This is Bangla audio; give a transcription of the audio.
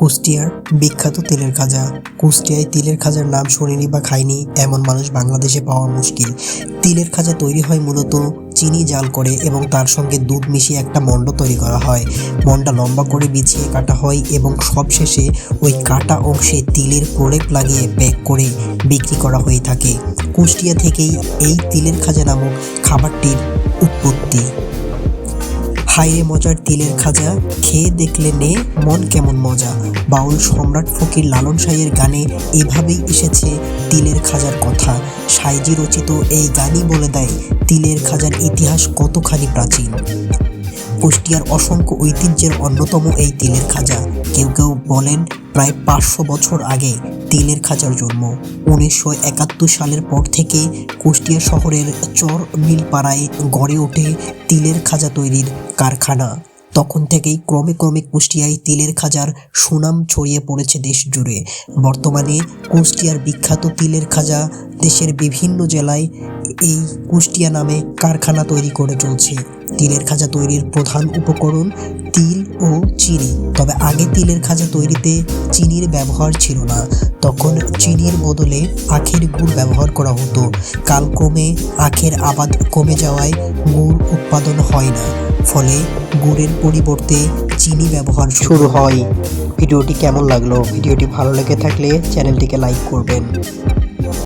কুষ্টিয়ার বিখ্যাত তিলের খাজা। কুষ্টিয়ায় তিলের খাজার নাম শোনেনি বা খায়নি এমন মানুষ বাংলাদেশে পাওয়া মুশকিল। তিলের খাজা তৈরি হয় মূলত চিনি জাল করে এবং তার সঙ্গে দুধ মিশিয়ে একটা মণ্ড তৈরি করা হয়। মন্ডা লম্বা করে বিছিয়ে কাটা হয় এবং সবশেষে ওই কাটা অংশে তিলের প্রলেপ লাগিয়ে প্যাক করে বিক্রি করা হয়ে থাকে। কুষ্টিয়া থেকেই এই তিলের খাজা নামক খাবারটির উৎপত্তি। হাইরে মজার তিলের খাজা, খেয়ে দেখলে নে, মন কেমন মজা। বাউল সম্রাট ফকির লালন সাইয়ের গানে এভাবেই এসেছে তিলের খাজার কথা। সাইজি রচিত এই গানই বলে দেয়, তিলের খাজার ইতিহাস কতখানি প্রাচীন। কুষ্টিয়ার অসংখ্য ঐতিহ্যের অন্যতম এই তিলের খাজা। কেউ কেউ বলেন, প্রায় পাঁচশো বছর আগে তিলের খাঁচার জন্ম। উনিশশো একাত্তর সালের পর থেকে কুষ্টিয়া শহরের চর মিলপাড়ায় গড়ে ওঠে তিলের খাঁচা তৈরির কারখানা। তখন থেকেই ক্রমে ক্রমে কুষ্টিয়ায় তিলের খাজার সুনাম ছড়িয়ে পড়েছে দেশ জুড়ে। বর্তমানে কুষ্টিয়ার বিখ্যাত তিলের খাজা দেশের বিভিন্ন জেলায় এই কুষ্টিয়া নামে কারখানা তৈরি করে চলছে। তিলের খাজা তৈরির প্রধান উপকরণ তিল ও চিনি। তবে আগে তিলের খাজা তৈরিতে চিনির ব্যবহার ছিল না। তখন চিনির বদলে আখের গুড় ব্যবহার করা হতো। কালক্রমে আখের আবাদ কমে যাওয়ায় গুড় উৎপাদন হয় না। ফলে গুড়ের পরিবর্তে চিনি ব্যবহার শুরু হয়। ভিডিওটি কেমন লাগল? ভিডিওটি ভালো লেগে থাকলে চ্যানেলটিকে লাইক করবেন।